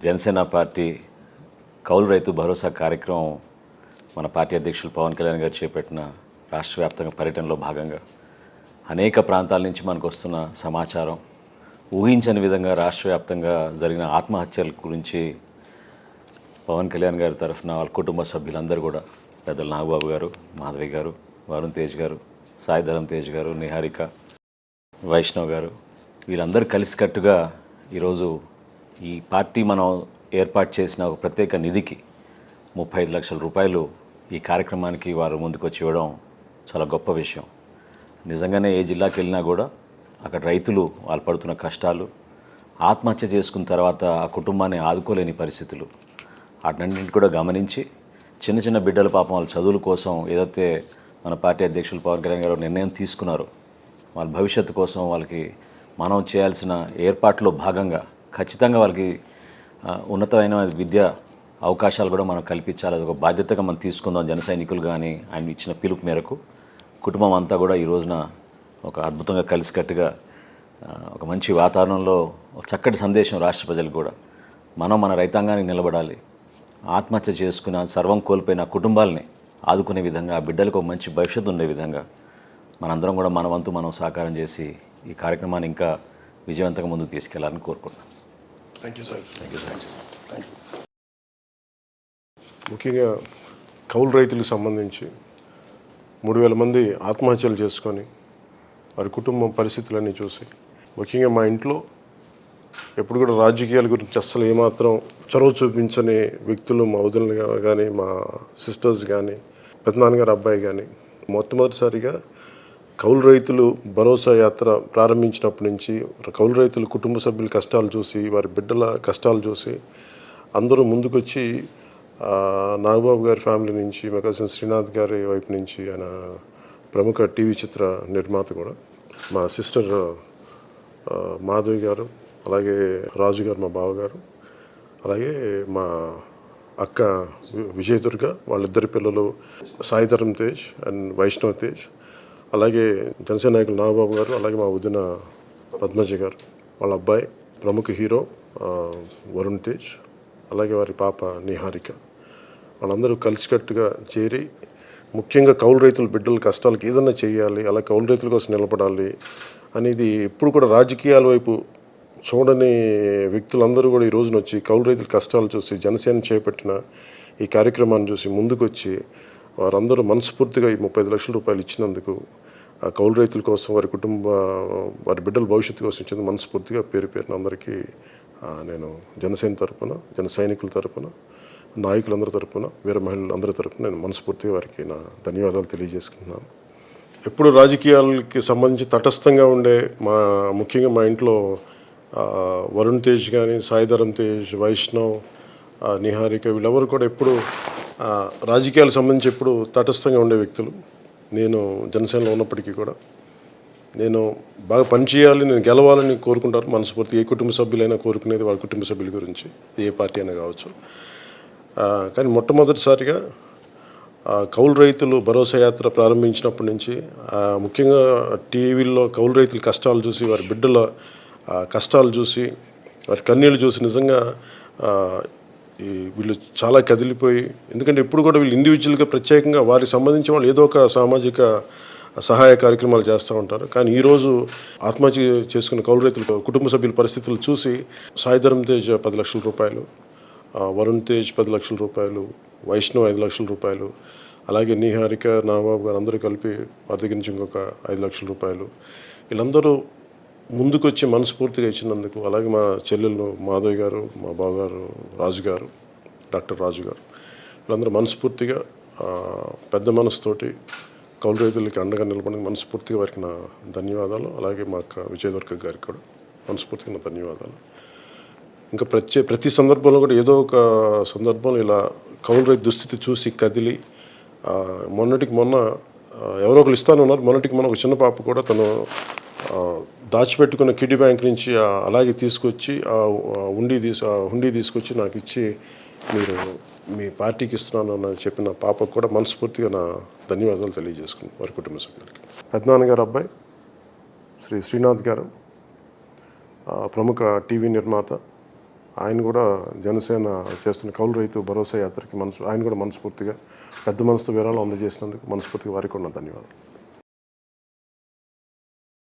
Janasena party కౌలు రైతు భరోసా కార్యక్రమం మన పార్టీ అధ్యక్షులు పవన్ కళ్యాణ్ గారు చేపట్టిన రాష్ట్ర వ్యాప్తంగా పర్యటనలో భాగంగా అనేక ప్రాంతాల నుంచి మనకు వస్తున్న సమాచారం. ఊహించని విధంగా రాష్ట్ర వ్యాప్తంగా జరిగిన ఆత్మహత్యల గురించి పవన్ కళ్యాణ్ గారి తరఫున వాళ్ళ కుటుంబ సభ్యులందరూ కూడా పెద్దలు నాగబాబు గారు మాధవి గారు వరుణ్ తేజ్ గారు సాయిధరం తేజ్ గారు నిహారిక వైష్ణవ్ గారు వీళ్ళందరూ కలిసికట్టుగా ఈరోజు ఈ పార్టీ మనం ఏర్పాటు చేసిన ఒక ప్రత్యేక నిధికి ముప్పై ఐదు లక్షల రూపాయలు ఈ కార్యక్రమానికి వారు ముందుకొచ్చి ఇవ్వడం చాలా గొప్ప విషయం. నిజంగానే ఏ జిల్లాకి వెళ్ళినా కూడా అక్కడ రైతులు వాళ్ళు పడుతున్న కష్టాలు ఆత్మహత్య చేసుకున్న తర్వాత ఆ కుటుంబాన్ని ఆదుకోలేని పరిస్థితులు. వాటినన్నింటి కూడా గమనించి చిన్న చిన్న బిడ్డల పాపం వాళ్ళ చదువుల కోసం ఏదైతే మన పార్టీ అధ్యక్షులు పవన్ కళ్యాణ్ గారు నిర్ణయం తీసుకున్నారు వాళ్ళ భవిష్యత్తు కోసం వాళ్ళకి మనం చేయాల్సిన ఏర్పాట్లో భాగంగా ఖచ్చితంగా వాళ్ళకి ఉన్నతమైన విద్య అవకాశాలు కూడా మనం కల్పించాలి. అది ఒక బాధ్యతగా మనం తీసుకుందాం జన సైనికులు కానీ ఆయన ఇచ్చిన పిలుపు మేరకు. కుటుంబం అంతా కూడా ఈ రోజున ఒక అద్భుతంగా కలిసికట్టుగా ఒక మంచి వాతావరణంలో ఒక చక్కటి సందేశం రాష్ట్ర ప్రజలకు కూడా. మనం మన రైతాంగానికి నిలబడాలి. ఆత్మహత్య చేసుకున్న సర్వం కోల్పోయిన కుటుంబాలని ఆదుకునే విధంగా ఆ బిడ్డలకు ఒక మంచి భవిష్యత్తు ఉండే విధంగా మనందరం కూడా మన వంతు మనం సహకారం చేసి ఈ కార్యక్రమాన్ని ఇంకా విజయవంతంగా ముందుకు తీసుకెళ్ళాలని కోరుకుంటున్నాను thank you sir thank you thank you ముఖ్యంగా కౌలు రైతులకు సంబంధించి మూడు వేల మంది ఆత్మహత్యలు చేసుకొని వారి కుటుంబం పరిస్థితులన్నీ చూసి ముఖ్యంగా మా ఇంట్లో ఎప్పుడు కూడా రాజకీయాల గురించి అస్సలు ఏమాత్రం చొరవ చూపించని వ్యక్తులు మా వదినలు కానీ మా సిస్టర్స్ కానీ పెద్దనాన్నగారు అబ్బాయి కానీ మొట్టమొదటిసారిగా కౌలు రైతులు భరోసా యాత్ర ప్రారంభించినప్పటి నుంచి కౌలు రైతులు కుటుంబ సభ్యుల కష్టాలు చూసి వారి బిడ్డల కష్టాలు చూసి అందరూ ముందుకొచ్చి నాగబాబు గారి ఫ్యామిలీ నుంచి మా కజిన్ శ్రీనాథ్ గారి వైపు నుంచి ఆయన ప్రముఖ టీవీ చిత్ర నిర్మాత కూడా. మా సిస్టర్ మాధవి గారు అలాగే రాజు గారు మా బావగారు అలాగే మా అక్క విజయ దుర్గ వాళ్ళిద్దరి పిల్లలు సాయిధరం తేజ్ అండ్ వైష్ణవ్ తేజ్ అలాగే జనసేన నాయకులు నాగబాబు గారు అలాగే మా వదిన పద్మజ గారు వాళ్ళ అబ్బాయి ప్రముఖ హీరో వరుణ్ తేజ్ అలాగే వారి పాప నిహారిక. వాళ్ళందరూ కలిసికట్టుగా చేరి ముఖ్యంగా కౌలు రైతుల బిడ్డల కష్టాలకు ఏదన్నా చేయాలి అలా కౌలు రైతుల కోసం నిలబడాలి అనేది ఎప్పుడు కూడా రాజకీయాల వైపు చూడని వ్యక్తులందరూ కూడా ఈ రోజున వచ్చి కౌలు రైతుల కష్టాలు చూసి జనసేన చేపట్టిన ఈ కార్యక్రమాన్ని చూసి ముందుకొచ్చి వారందరూ మనస్ఫూర్తిగా ఈ ముప్పై ఐదు లక్షల రూపాయలు ఇచ్చినందుకు ఆ కౌలు రైతుల కోసం వారి కుటుంబ వారి బిడ్డల భవిష్యత్తు కోసం ఇచ్చిన మనస్ఫూర్తిగా పేరు పేరున అందరికీ నేను జనసేన తరపున జన సైనికుల తరపున నాయకులందరి తరపున వీర మహిళలందరి తరపున నేను మనస్ఫూర్తిగా వారికి నా ధన్యవాదాలు తెలియజేసుకుంటున్నాను. ఎప్పుడు రాజకీయాలకి సంబంధించి తటస్థంగా ఉండే మా ముఖ్యంగా మా ఇంట్లో వరుణ్ తేజ్ కానీ సాయిధరం తేజ్ వైష్ణవ్ నిహారిక వీళ్ళెవరు కూడా ఎప్పుడు రాజకీయాలకు సంబంధించి ఎప్పుడు తటస్థంగా ఉండే వ్యక్తులు. నేను జనసేనలో ఉన్నప్పటికీ కూడా నేను బాగా పనిచేయాలి నేను గెలవాలని కోరుకుంటారు మనస్ఫూర్తి ఏ కుటుంబ సభ్యులైనా కోరుకునేది వాళ్ళ కుటుంబ సభ్యుల గురించి ఏ పార్టీ అయినా కావచ్చు. కానీ మొట్టమొదటిసారిగా కౌలు రైతులు భరోసా యాత్ర ప్రారంభించినప్పటి నుంచి ముఖ్యంగా టీవీల్లో కౌలు రైతుల కష్టాలు చూసి వారి బిడ్డల కష్టాలు చూసి వారి కన్నీళ్ళు చూసి నిజంగా ఈ వీళ్ళు చాలా కదిలిపోయి ఎందుకంటే ఇప్పుడు కూడా వీళ్ళు ఇండివిజువల్గా ప్రత్యేకంగా వారికి సంబంధించి వాళ్ళు ఏదో ఒక సామాజిక సహాయ కార్యక్రమాలు చేస్తూ ఉంటారు. కానీ ఈరోజు ఆత్మహత్య చేసుకున్న కౌలు రైతుల కుటుంబ సభ్యుల పరిస్థితులు చూసి సాయిధరం తేజ్ పది లక్షల రూపాయలు వరుణ్ తేజ్ పది లక్షల రూపాయలు వైష్ణవ్ ఐదు లక్షల రూపాయలు అలాగే నిహారిక నాగబాబు గారు అందరూ కలిపి వారి దగ్గర నుంచి ఇంకొక ఐదు లక్షల రూపాయలు. వీళ్ళందరూ ముందుకొచ్చి మనస్ఫూర్తిగా ఇచ్చినందుకు అలాగే మా చెల్లెలు మాధవ్ గారు మా బావగారు రాజు గారు డాక్టర్ రాజు గారు వీళ్ళందరూ మనస్ఫూర్తిగా పెద్ద మనసుతోటి కౌలు రైతులకి అండగా నిలబడి మనస్ఫూర్తిగా వారికి నా ధన్యవాదాలు. అలాగే మా అక్క విజయదుర్గ గారికి కూడా మనస్ఫూర్తిగా నా ధన్యవాదాలు. ఇంకా ప్రత్యే ప్రతి సందర్భంలో కూడా ఏదో ఒక సందర్భంలో ఇలా కౌలు రైతు దుస్థితి చూసి కదిలి మొన్నటికి మొన్న ఎవరో ఒకరు ఇస్తాను ఉన్నారు మొన్నటికి మొన్న ఒక చిన్న పాప కూడా తను దాచిపెట్టుకున్న కిడ్నీ బ్యాంక్ నుంచి అలాగే తీసుకొచ్చి ఆ హుండీ తీసు హుండీ తీసుకొచ్చి నాకు ఇచ్చి మీరు మీ పార్టీకి ఇస్తున్నాను అని చెప్పిన పాపకు కూడా మనస్ఫూర్తిగా నా ధన్యవాదాలు తెలియజేసుకున్నాను వారి కుటుంబ సభ్యులకి. పెద్దనాన్నగారు అబ్బాయి శ్రీ శ్రీనాథ్ గారు ప్రముఖ టీవీ నిర్మాత ఆయన కూడా జనసేన చేస్తున్న కౌలు రైతు భరోసా యాత్రకి మనసు ఆయన కూడా మనస్ఫూర్తిగా పెద్ద మనసుతో వివరాలు అందజేసినందుకు మనస్ఫూర్తిగా వారికి ఉన్న ధన్యవాదాలు.